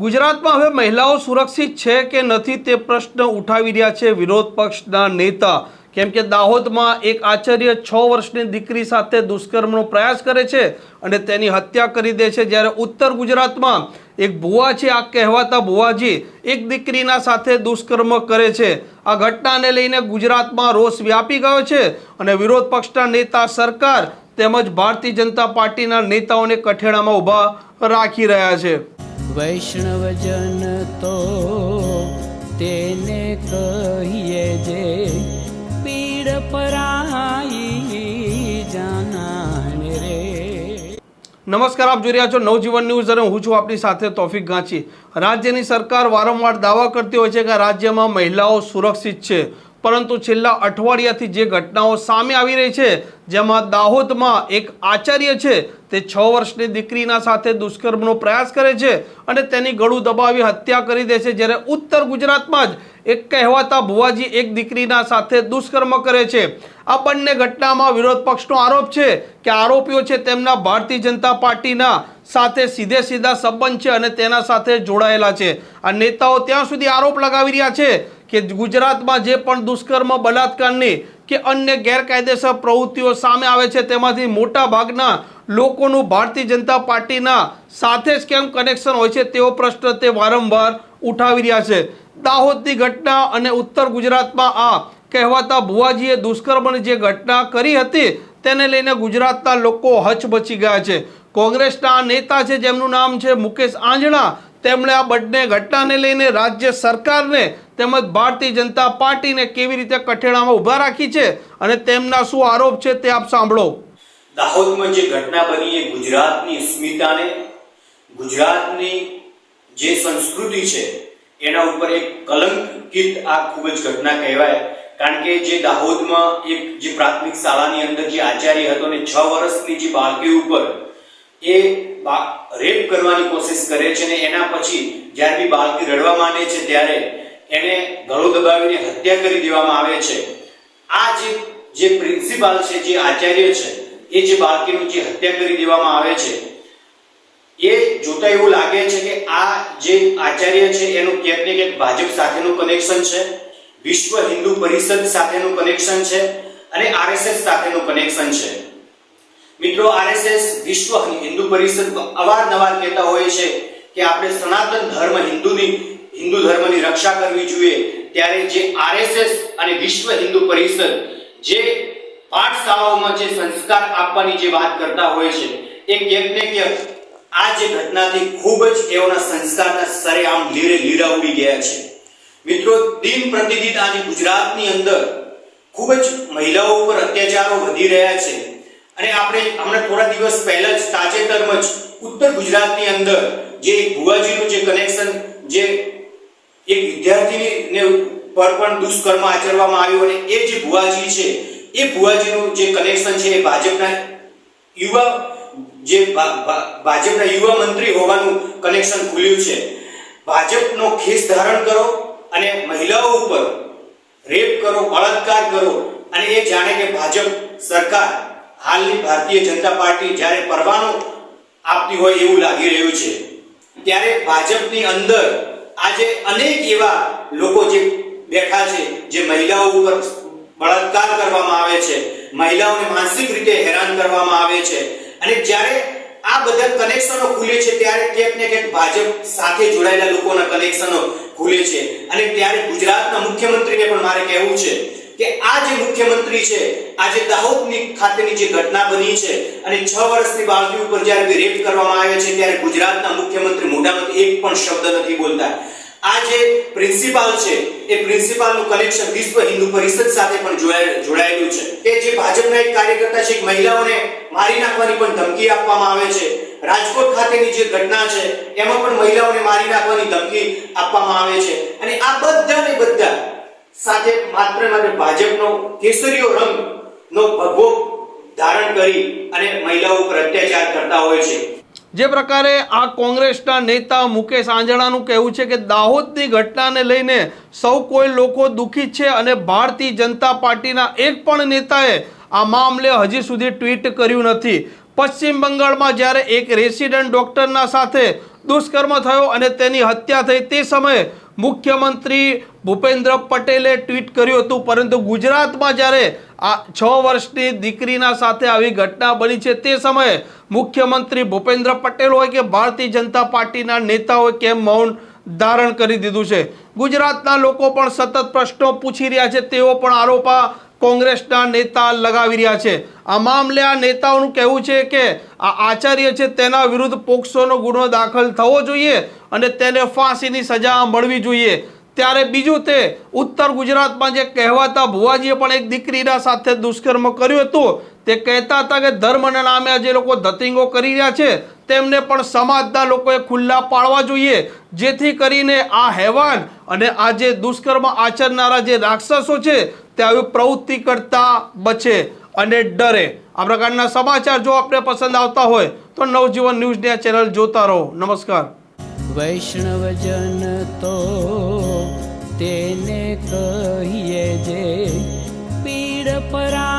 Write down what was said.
ગુજરાતમાં હવે મહિલાઓ સુરક્ષિત છે કે નથી તે પ્રશ્ન ઉઠાવી રહ્યા છે વિરોધ પક્ષના નેતા. કેમ કે દાહોદમાં એક આચાર્ય છ વર્ષની દીકરી સાથે દુષ્કર્મનો પ્રયાસ કરે છે અને તેની હત્યા કરી દે છે. જ્યારે ઉત્તર ગુજરાતમાં એક ભુવા છે, આ કહેવાતા ભુવાજી એક દીકરીના સાથે દુષ્કર્મ કરે છે. આ ઘટનાને લઈને ગુજરાતમાં રોષ વ્યાપી ગયો છે અને વિરોધ પક્ષના નેતા સરકાર તેમજ ભારતીય જનતા પાર્ટીના નેતાઓને કઠેડામાં ઊભા રાખી રહ્યા છે. વૈષ્ણવજન તો તેને કહીએ જે પીડ પરાઈ જાનાને રે. નમસ્કાર, આપ જોઈ રહ્યા છો નવજીવન ન્યૂઝ અને હું છું આપની સાથે તોફિક ગાંચી. રાજ્યની સરકાર વારંવાર દાવા કરતી હોય છે કે રાજ્યમાં મહિલાઓ સુરક્ષિત છે. પરંતુ છેલ્લા અઠવાડિયાથી જે ઘટનાઓ સામે આવી રહી છે, જેમાં દાહોદમાં એક આચાર્ય છે, તે છ વર્ષની દીકરીના સાથે દુષ્કર્મનો પ્રયાસ કરે છે અને તેની ગળું દબાવી હત્યા કરી દે છે. જ્યારે ઉત્તર ગુજરાતમાં જ એક કહેવાતા ભુવાજી એક દીકરીના સાથે દુષ્કર્મ કરે છે. આ બંને ઘટનામાં વિરોધ પક્ષનો આરોપ છે કે આરોપીઓ છે તેમના ભારતીય જનતા પાર્ટીના સાથે સીધે સીધા સંબંધ છે અને તેના સાથે જોડાયેલા છે. આ નેતાઓ ત્યાં સુધી આરોપ લગાવી રહ્યા છે કે ગુજરાતમાં જે પણ દુષ્કર્મ બલાત્કારની કે અન્ય ગેરકાયદેસર પ્રવૃત્તિઓ સામે આવે છે, તેમાંથી મોટા ભાગના લોકોનું ભારતીય જનતા પાર્ટીના સાથે જ કેમ કનેક્શન હોય છે, તેવો પ્રશ્ન તે વારંવાર ઉઠાવી રહ્યા છે. દાહોદની ઘટના અને ઉત્તર ગુજરાતમાં આ કહેવાતા ભુવાજીએ દુષ્કર્મની જે ઘટના કરી હતી, તેને લઈને ગુજરાતના લોકો હચબચી ગયા છે. કોંગ્રેસના નેતા છે, જેમનું નામ છે મુકેશ આંજણા, તેમણે આ બંને ઘટનાને લઈને રાજ્ય સરકારને તેમજ ભારતીય જનતા પાર્ટીને કેવી રીતે કઠેડામાં ઊભા રાખી છે અને તેમના શું આરોપ છે તે આપ સાંભળો. દાહોદમાં જે ઘટના બની એ ગુજરાતની અસ્મિતાને ગુજરાતની જે સંસ્કૃતિ છે, એના ઉપર એક કલંકિત આ ખૂબ જ ઘટના કહેવાય. કારણ કે જે દાહોદમાં એક જે પ્રાથમિક શાળાની અંદર જે આચાર્ય હતો ને છ વર્ષની જે બાળકી ઉપર એ રેપ કરવાની કોશિશ કરે છે ને એના પછી જ્યારે બી બાળકી રડવા માંડે છે ત્યારે એને ગળો દબાવીને હત્યા કરી દેવામાં આવે છે. આ જે જે પ્રિન્સિપાલ છે, જે આચાર્ય છે, એ જે બાળકીનું જે હત્યા કરી દેવામાં આવે છે, એ જોતા એવું લાગે છે કે આ જે આચાર્ય છે, એનું ક્યાંક ને ક્યાંક ભાજપ સાથેનું કનેક્શન છે, વિશ્વ હિન્દુ પરિષદ સાથેનું કનેક્શન છે અને આરએસએસ સાથેનું કનેક્શન છે. મિત્રો, આરએસએસ વિશ્વ હિન્દુ પરિષદ અવારનવાર કહેતા હોય છે કે આપણે સનાતન ધર્મ હિન્દુની હિન્દુ ધર્મની રક્ષા કરવી જોઈએ, ત્યારે જે આરએસએસ અને વિશ્વ હિન્દુ પરિષદ જે પાઠશાળાઓમાં જે સંસ્કાર આપવાની જે વાત કરતા હોય છે, એ ક્યાંક ને ક્યાંક આ જે ઘટનાથી ખૂબ જ એઓના સંસ્કારના સ્તરે આમ લીરે લીરા ઉડી ગયા છે. મિત્રો, દિન પ્રતિદિન આજે ગુજરાતની અંદર ખૂબ જ મહિલાઓ ઉપર અત્યાચારો વધી રહ્યા છે. અને આપણે હમણાં થોડા દિવસ પહેલા જ તાજેતરમાં જ ઉત્તર ગુજરાતની અંદર જે ભુવાજીનું જે કનેક્શન જે એક વિદ્યાર્થીને પર પણ દુષ્કર્મ આચરવામાં આવ્યું અને એ જે ભુવાજી છે, એ ભુવાજીનું જે કનેક્શન છે એ ભાજપના યુવા જે ભાજપના યુવા મંત્રી હોવાનું કનેક્શન ખુલ્યું છે. ભાજપનો ખેસ ધારણ કરો અને મહિલાઓ ઉપર રેપ કરો, બળાત્કાર કરો અને એ જાણે કે ભાજપ સરકાર હાલની ભારતીય જનતા પાર્ટી જ્યારે પરવાનો આપતી હોય એવું લાગી રહ્યું છે. ત્યારે ભાજપની અંદર આજે અનેક એવા લોકો જે બેઠા છે, જે મહિલાઓ ઉપર બળાત્કાર કરવામાં આવે છે, મહિલાઓને માનસિક રીતે હેરાન કરવામાં આવે છે અને જ્યારે આ બધા કનેક્શનો ખુલે છે, ત્યારે ક્યાંક ને ક્યાંક ભાજપ સાથે જોડાયેલા લોકોના કનેક્શનો ખુલે છે અને ત્યારે ગુજરાતના મુખ્યમંત્રીને પણ મારે કહેવું છે કે આ જે મુખ્યમંત્રી છે આજે દાહોદની ખાતેની જે ઘટના બની છે, અને છ વર્ષની બાળકી ઉપર જ્યારે રેપ કરવામાં આવે છે, ત્યારે ગુજરાતના મુખ્યમંત્રી મોઢામાંથી એક પણ શબ્દ નથી બોલતા. આ જે પ્રિન્સિપાલ છે, એ પ્રિન્સિપાલનું કનેક્શન વિશ્વ હિન્દુ પરિષદ સાથે પણ જોડાય- જોડાયેલું છે. કે જે ભાજપના એક કાર્યકર્તા છે મહિલાઓને મારી નાખવાની પણ ધમકી આપવામાં આવે છે. રાજકોટ ખાતેની જે ઘટના છે, એમાં પણ મહિલાઓને મારી નાખવાની ધમકી આપવામાં આવે છે. અને આ બધા ને બધા સાથે માત્ર માત્ર ભાજપનો કેસરીયો રંગ નો ભગવો ધારણ કરી અને મહિલાઓ ઉપર અત્યાચાર કરતા હોય છે. જે પ્રકારે આ કોંગ્રેસના નેતા મુકેશ આંજણાનું કહેવું છે કે દાહોદની ઘટનાને લઈને સૌ કોઈ લોકો દુઃખી છે અને ભારતીય જનતા પાર્ટીના એક પણ નેતાએ આ મામલે હજી સુધી ટ્વીટ કર્યું નથી. પશ્ચિમ બંગાળમાં જ્યારે એક રેસિડન્ટ ડોક્ટરના સાથે દુષ્કર્મ થયો અને તેની હત્યા થઈ તે સમયે મુખ્યમંત્રી ભૂપેન્દ્ર પટેલે ટ્વીટ કર્યું હતું, પરંતુ ગુજરાતમાં જ્યારે આ છ વર્ષની દીકરીના સાથે આવી ઘટના બની છે, તે સમયે મુખ્યમંત્રી ભૂપેન્દ્ર પટેલ હોય કે ભારતીય જનતા પાર્ટીના નેતાઓએ કેમ મૌન ધારણ કરી દીધું છે? ગુજરાતના લોકો પણ સતત પ્રશ્નો પૂછી રહ્યા છે, તેઓ પણ આરોપા કોંગ્રેસના નેતા લગાવી રહ્યા છે. આ મામલે આ નેતાઓનું કહેવું છે કે આ આચાર્ય છે તેના વિરુદ્ધ પોક્સોનો ગુનો દાખલ થવો જોઈએ અને તેને ફાંસીની સજા મળવી જોઈએ. ત્યારે બીજું તે, ઉત્તર ગુજરાતમાં જે કહેવાતા ભુવાજીએ પણ એક દીકરીના સાથે દુષ્કર્મ કર્યું હતું, તે કહેતા હતા કે ધર્મના નામે આ જે લોકો ધતિંગો કરી રહ્યા છે. તેમને પણ સમાજના લોકોએ ખુલ્લા પાડવા જોઈએ, જેથી કરીને આ હેવાન અને આ જે દુષ્કર્મ આચરનારા જે રાક્ષસો છે, તે આવી પ્રવૃત્તિ કરતા બચે અને ડરે. આ પ્રકારના સમાચાર જો આપને પસંદ આવતા હોય, તો નવજીવન ન્યૂઝની આ ચેનલ જોતા રહો. નમસ્કાર. વૈષ્ણવજન તો તેને કહીએ જે, પીડ પરા